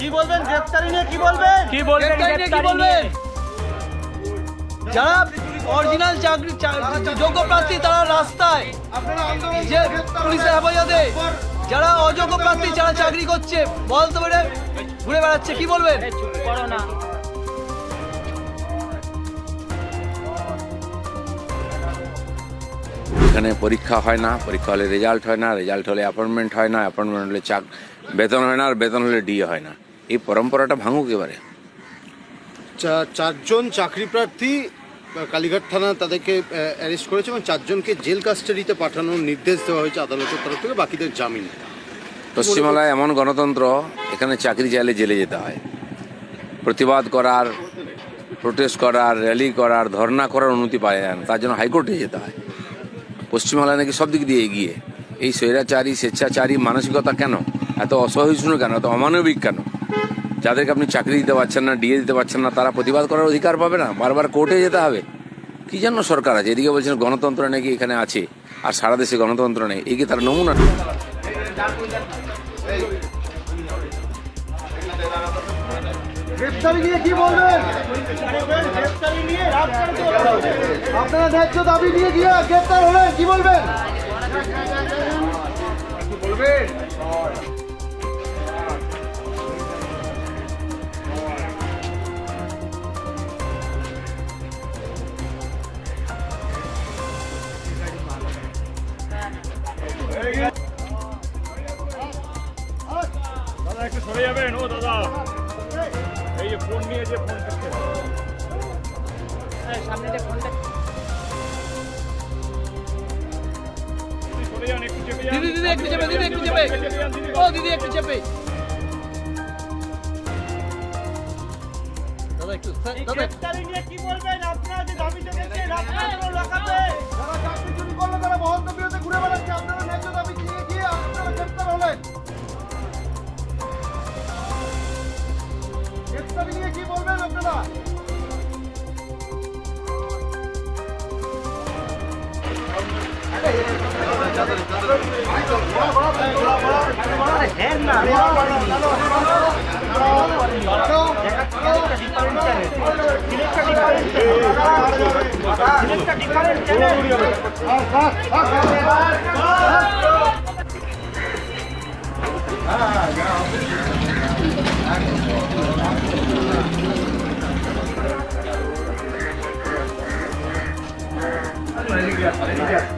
কি বলবেন? গ্রেফতারি নিয়ে কি বলবেন? কি বলবেন? কি বলবেন? যারা অরিজিনাল চাকরি যোগ্য প্রার্থী তারা রাস্তায় যে পুলিশের হেফাজতে। যারা অযোগ্য প্রার্থী যারা চাকরি করছে বলতে পারে ঘুরে বেড়াচ্ছে কি বলবেন? করো না। এখানে পরীক্ষা হয় না পরীক্ষা হলে রেজাল্ট হয় না রেজাল্ট হলে অ্যাপয়েন্টমেন্ট হয় না অ্যাপয়েন্টমেন্ট হলে চাক বেতন হয় না আর বেতন হলে ডিএ হয় না। এই পরম্পরাটা ভাঙুক এবারে। চারজন চাকরি প্রার্থী কালীঘাট থানা তাদেরকে অ্যারেস্ট করেছে এবং চারজনকে জেল কাস্টাডিতে পাঠানোর নির্দেশ দেওয়া হয়েছে আদালতের তরফ থেকে বাকিদের জামিন। পশ্চিমবাংলায় এমন গণতন্ত্র এখানে চাকরি চাইলে জেলে যেতে হয়। প্রতিবাদ করার প্রোটেস্ট করার র্যালি করার ধর্না করার অনুমতি পাওয়া যায় না তার জন্য হাইকোর্টে যেতে হয়। পশ্চিমবাংলায় নাকি সব দিক দিয়ে এগিয়ে। এই স্বৈরাচারী স্বেচ্ছাচারী মানসিকতা কেন? এত অসহিষ্ণু কেন? এত অমানবিক কেন? যাদেরকে আপনি চাকরি দিতে পারছেন না ডিএ দিতে পারছেন না তারা প্রতিবাদ করার অধিকার পাবে না? বারবার কোর্টে যেতে হবে। কি জন্য সরকার আছে? এদিকে বলছেন গণতন্ত্র নাকি এখানে আছে? আর সারা দেশে গণতন্ত্র নেই। এই কি তার নমুনা? গ্রেফতারি নিয়ে কি বলবেন? গ্রেফতারি নিয়ে রাজকারণ আপনারা ন্যায্য দাবি নিয়ে গিয়ে গ্রেফতার হলেন কি বলবেন? দাদা একটু সরে যাবেন? ও দাদা। এই যে ফোন নিয়ে যে ফোন করছে। এই সামনে যে ফোনটা আপনি সরে যান একটু চেপে যান। দিদি দিদি একটু চেপে দিদি একটু চেপে। ও দিদি একটু চেপে। দাদা একটু দাদা কি বলবেন? আপনারা যে দাবি জানিয়েছেন Gracias.